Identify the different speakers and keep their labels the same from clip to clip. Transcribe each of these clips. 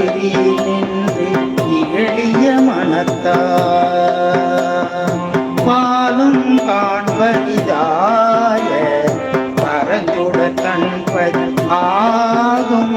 Speaker 1: அருவி நின்று இகழிய மனத்தார் பாலும் காண்பரிதாய பரங்குட கண்பதி ஆகும்.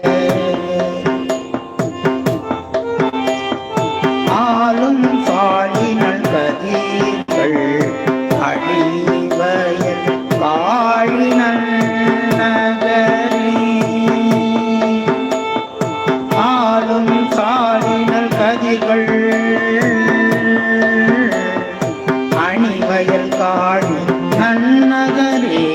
Speaker 1: அணிகள் அணிவயல் காடு நன்னகரே.